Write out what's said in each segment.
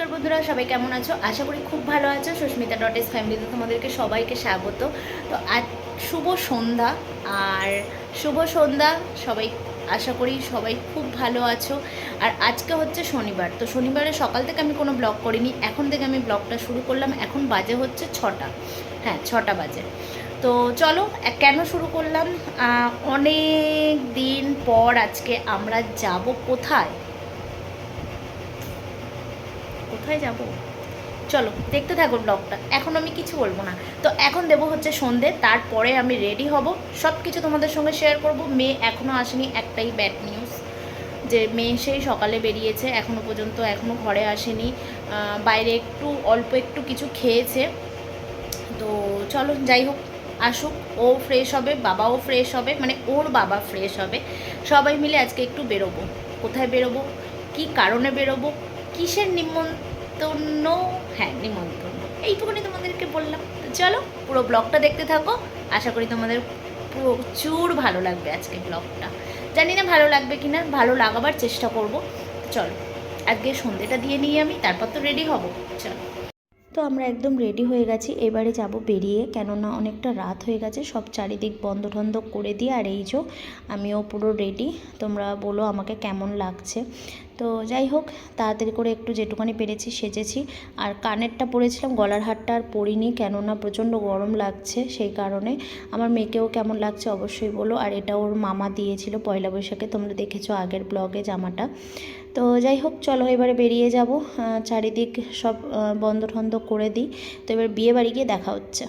নমস্কার বন্ধুরা, সবাই কেমন আছো? আশা করি খুব ভালো আছো। সুস্মিতা ডট এস ফ্যামিলিতে তোমাদেরকে সবাইকে স্বাগত। তো আজ শুভ সন্ধ্যা, আর শুভ সন্ধ্যা সবাই, আশা করি সবাই খুব ভালো আছো। আর আজকে হচ্ছে শনিবার, তো শনিবারে সকাল থেকে আমি কোনো ব্লগ করিনি, এখন থেকে আমি ব্লগটা শুরু করলাম। এখন বাজে হচ্ছে ছটা হ্যাঁ ছটা বাজে। তো চলো কেন শুরু করলাম? অনেক দিন পর আজকে আমরা যাব কোথায়? কোথায় যাব? চলো, দেখতে থাকো ব্লগটা। এখন আমি কিছু বলব না। তো এখন দেবো হচ্ছে সন্ধে, তারপরে আমি রেডি হব। সব কিছু তোমাদের সঙ্গে শেয়ার করব। মেয়ে এখনও আসেনি, একটাই ব্যাড নিউজ যে মেয়ে সেই সকালে বেরিয়েছে এখনও পর্যন্ত এখনও ঘরে আসেনি। বাইরে একটু, অল্প একটু কিছু খেয়েছে। তো চলো, যাই হোক, আসুক। ও ফ্রেশ হবে, বাবাও ফ্রেশ হবে মানে ওর বাবা ফ্রেশ হবে। সবাই মিলে আজকে একটু বেরোবো। কোথায় বেরোবো? কি কারণে বেরোবো? কিসের নিমন্ত্রণ হ্যাঁ নিমন্ত্রণ এইটুকুনি তোমাদেরকে বললাম। চলো, পুরো ব্লগটা দেখতে থাকো। আশা করি তোমাদের প্রচুর ভালো লাগবে আজকে ব্লগটা। জানি না ভালো লাগবে কি না ভালো লাগাবার চেষ্টা করব। চলো, আজকে সন্ধ্যেটা দিয়ে নিই আমি, তারপর তো রেডি হব। চলো। তো আমরা একদম রেডি হয়ে গেছি। এবারে যাব বেরিয়ে, কেননা অনেকটা রাত হয়ে গেছে। সব চারিদিক বন্ধ ঠন্ধ করে দিয়ে, আর এই যে আমিও পুরো রেডি তোমরা বলো আমাকে কেমন লাগছে। তো যাই হোক, তাড়াতাড়ি করে একটু যেটুখানি পেরেছি সেজেছি। আর কানেরটা পরেছিলাম, গলার হারটা আর পরিনি, কেননা প্রচণ্ড গরম লাগছে সেই কারণে। আমার মেয়েকেও কেমন লাগছে অবশ্যই বলো। আর এটা ওর মামা দিয়েছিল পয়লা বৈশাখে, তোমরা দেখেছ আগের ব্লগে জামাটা। তো যাই হোক, চলো এবারে বেরিয়ে যাব। চারিদিক সব বন্ধ ঠন্ধ করে দিই। তো এবার বিয়ে বাড়ি গিয়ে দেখা হচ্ছে।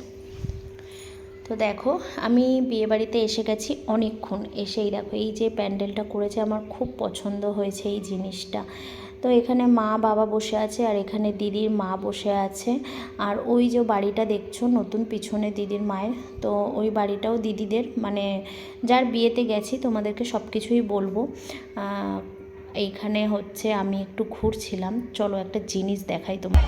তো দেখো, আমি বিয়ে বাড়িতে এসে গেছি অনেকক্ষণ। এসেই দেখো, এই যে প্যান্ডেলটা করেছে, আমার খুব পছন্দ হয়েছে এই জিনিসটা। তো এখানে মা, বাবা বসে আছে, আর এখানে দিদির মা বসে আছে। আর ওই যে বাড়িটা দেখছ, নতুন পিছনে দিদির মায়ের, তো ওই বাড়িটাও দিদিদের মানে যার বিয়েতে গেছি, তোমাদেরকে সব কিছুই বলব এইখানে হচ্ছে আমি একটু ঘুরছিলাম। চলো একটা জিনিস দেখাই তোমার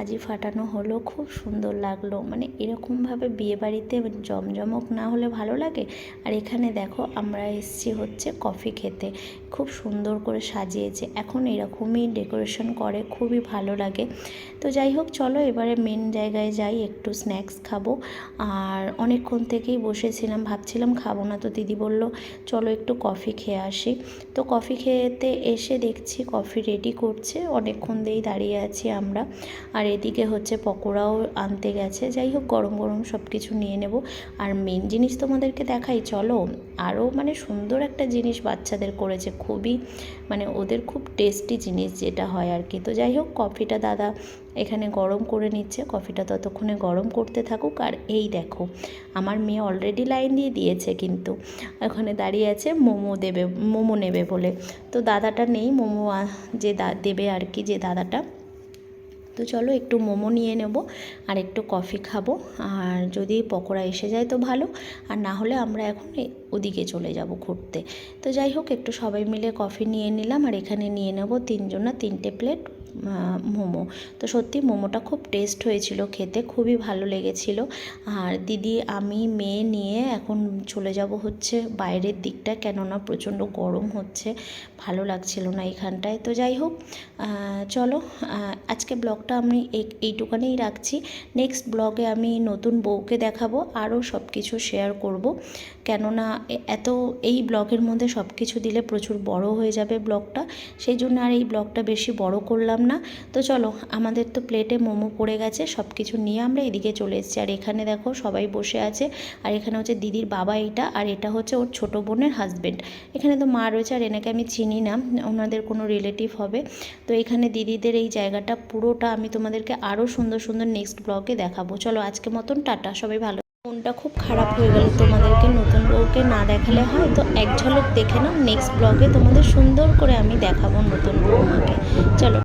বাজি ফাটানো হলো, খুব সুন্দর লাগল। মানে এরকমভাবে বিয়েবাড়িতে জমজমক না হলে ভালো লাগে? আর এখানে দেখো আমরা এসছি হচ্ছে কফি খেতে। খুব সুন্দর করে সাজিয়েছে। এখন এরকমই ডেকোরেশন করে, খুবই ভালো লাগে। তো যাই হোক, চলো এবারে মেন জায়গায় যাই, একটু স্ন্যাক্স খাব। আর অনেকক্ষণ থেকেই বসেছিলাম, ভাবছিলাম খাব না তো দিদি বলল, চলো একটু কফি খেয়ে আসি। তো কফি খেতে এসে দেখছি কফি রেডি করছে। অনেকক্ষণ দিয়েই দাঁড়িয়ে আছি আমরা। আর এদিকে হচ্ছে পকোড়াও আনতে গেছে। যাই হোক, গরম গরম সব কিছু নিয়ে নেব। আর মেন জিনিস তোমাদেরকে দেখাই, চলো। আরও মানে সুন্দর একটা জিনিস বাচ্চাদের করেছে। খুবই মানে ওদের খুব টেস্টি জিনিস যেটা হয় আর কি। তো যাই হোক কফিটা দাদা এখানে গরম করে নিচ্ছে। কফিটা ততক্ষণে গরম করতে থাকুক। আর এই দেখো, আমার মেয়ে অলরেডি লাইন দিয়ে দিয়েছে কিন্তু। ওখানে দাঁড়িয়ে আছে, মোমো দেবে, মোমো নেবে বলে। তো দাদাটা নেই, মোমো যে দেবে আর কি, যে দাদাটা। তো চলো একটু মোমো নিয়ে নেব আর একটু কফি খাব। আর যদি পকোড়া এসে যায় তো ভালো। আর না হলে আমরা এখন ওদিকে চলে যাব ঘুরতে। তো যাই হোক, একটু সবাই মিলে কফি নিয়ে নিলাম। আর এখানে নিয়ে নেব তিনজনা তিনটে প্লেট মোমো। তো সত্যি মোমোটা খুব টেস্ট হয়েছিল, খেতে খুবই ভালো লেগেছিল। আর দিদি, আমি মেয়ে নিয়ে এখন চলে যাব হচ্ছে বাইরের দিকটা, কেননা প্রচণ্ড গরম হচ্ছে, ভালো লাগছিল না এখানটায়। তো যাই হোক চলো আজকে ব্লগটা আমি এই- এইটুকানেই রাখছি। নেক্সট ব্লগে আমি নতুন বউকে দেখাবো, আরও সব কিছু শেয়ার করব। কেননা এত, এই ব্লগের মধ্যে সব কিছু দিলে প্রচুর বড় হয়ে যাবে ব্লগটা। সেই জন্য আর এই ব্লগটা বেশি বড় করলাম না। তো চলো, আমাদের তো প্লেটে মোমো পড়ে গেছে সব কিছু নিয়ে আমরা এদিকে চলে এসেছি। আর এখানে দেখো সবাই বসে আছে, আর এখানে হচ্ছে দিদির বাবা এটা আর এটা হচ্ছে ওর ছোট বোনের হাজবেন্ড এখানে তো মা রয়েছে, আর এনাকে আমি চিনি না, ওনাদের কোনো রিলেটিভ হবে। তো এখানে দিদিদের এই জায়গাটা পুরোটা আমি তোমাদেরকে আরও সুন্দর সুন্দর নেক্সট ব্লগে দেখাবো। চলো, আজকে মতন টাটা, সবাই ভালো মনটা খুব খারাপ হয়ে গেল তোমাদেরকে, নতুন বউকে না দেখালে হয়? তো এক ঝলক দেখে নাও নেক্সট ব্লগে তোমাদের সুন্দর করে আমি দেখাবো নতুন বৌমাকে চলো।